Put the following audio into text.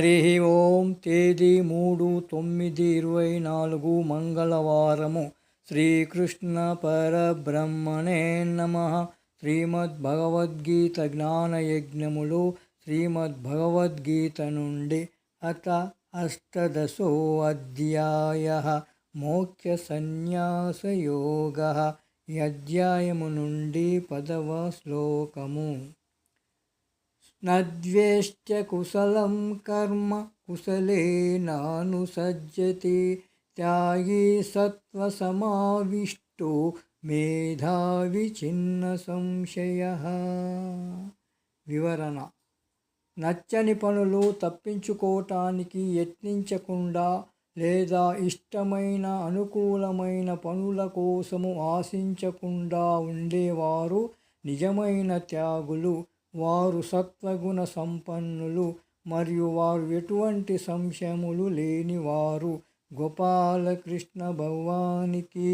హరి ఓం తేదీ మూడు తొమ్మిది ఇరవై నాలుగు మంగళవారము. శ్రీకృష్ణ పరబ్రహ్మణే నమ. శ్రీమద్భగవద్గీత జ్ఞానయజ్ఞములు శ్రీమద్భగవద్గీత నుండి అత అష్టదశో అధ్యాయ. మోక్ష సన్యాసయోగ ఈ అధ్యాయము నుండి పదవ శ్లోకము. నద్వేష్ట కుశలం కర్మ కుశలేనానుసజ్జతి త్యాగి సత్వసమావిష్టో మేధావి చిన్న సంశయ వివరణ నచ్చని పనులు తప్పించుకోవటానికి యత్నించకుండా లేదా ఇష్టమైన అనుకూలమైన పనుల కోసము ఆశించకుండా ఉండేవారు నిజమైన త్యాగులు వారు సత్వగుణ సంపన్నులు మరియు వారు ఎటువంటి సంశయములు లేనివారు. గోపాలకృష్ణ భగవానికి